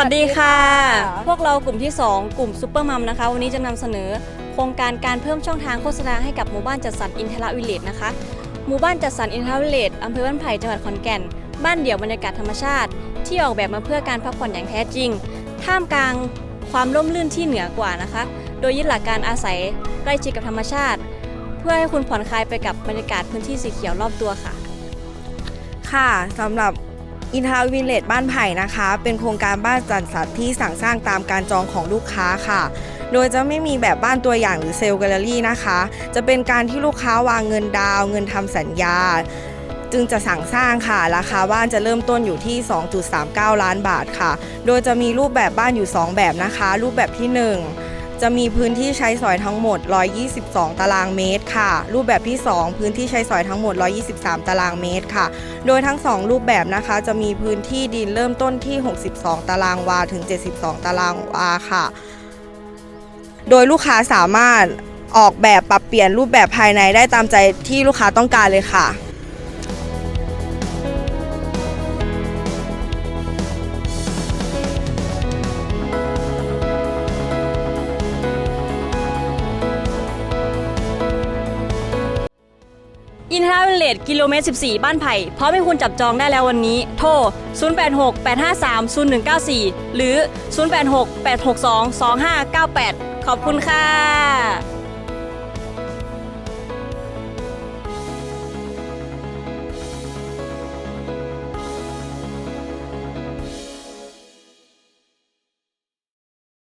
วัสดีค่ะสวัสดีค่ะ พวกเรากลุ่มที่ 2 กลุ่มซูเปอร์มัมนะคะ วันนี้จะนำเสนอโครงการการเพิ่มช่องทางโฆษณาให้กับหมู่บ้านจัดสรรอินทรวิลเลจนะคะ หมู่บ้านจัดสรรอินทรวิลเลจอำเภอบ้านไผ่จังหวัดขอนแก่น บ้านเดี่ยวบรรยากาศธรรมชาติ ที่ออกแบบมาเพื่อการพักผ่อนอย่างแท้จริง ท่ามกลางความร่มรื่นที่เหนือกว่านะคะ โดยยึดหลักการอาศัยใกล้ชิดกับธรรมชาติ เพื่อให้คุณผ่อนคลายไปกับบรรยากาศพื้นที่สีเขียวรอบตัวค่ะ ค่ะสำหรับ อินทาวินเลจบ้านไผ่นะคะ เป็นโครงการบ้านจัดสรรที่สั่งสร้างตามการจองของลูกค้าค่ะ โดยจะไม่มีแบบบ้านตัวอย่างหรือเซลล์แกลเลอรี่นะคะ จะเป็นการที่ลูกค้าวางเงินดาว เงินทำสัญญา จึงจะสั่งสร้างค่ะ ราคาบ้านจะเริ่มต้นอยู่ที่ 2.39 ล้านบาทค่ะ โดยจะมีรูปแบบบ้านอยู่ 2 แบบนะคะ รูปแบบที่ 1 จะมีพื้นที่ใช้สอยทั้งหมด 122 ตารางเมตรค่ะ รูปแบบที่ 2 พื้นที่ใช้สอยทั้งหมด 123 ตารางเมตรค่ะ โดยทั้ง 2 รูปแบบนะคะ จะมีพื้นที่ดินเริ่มต้นที่ 62 ตารางวาถึง 72 ตารางวาค่ะ โดยลูกค้าสามารถออกแบบปรับเปลี่ยนรูปแบบภายในได้ตามใจที่ลูกค้าต้องการเลยค่ะ อินทราวเลดกิโลเมตร 14 บ้านไผ่พร้อมให้คุณจับจองได้แล้ววันนี้ โทร 086-853-0194 หรือ 086-862-2598 ขอบคุณค่ะ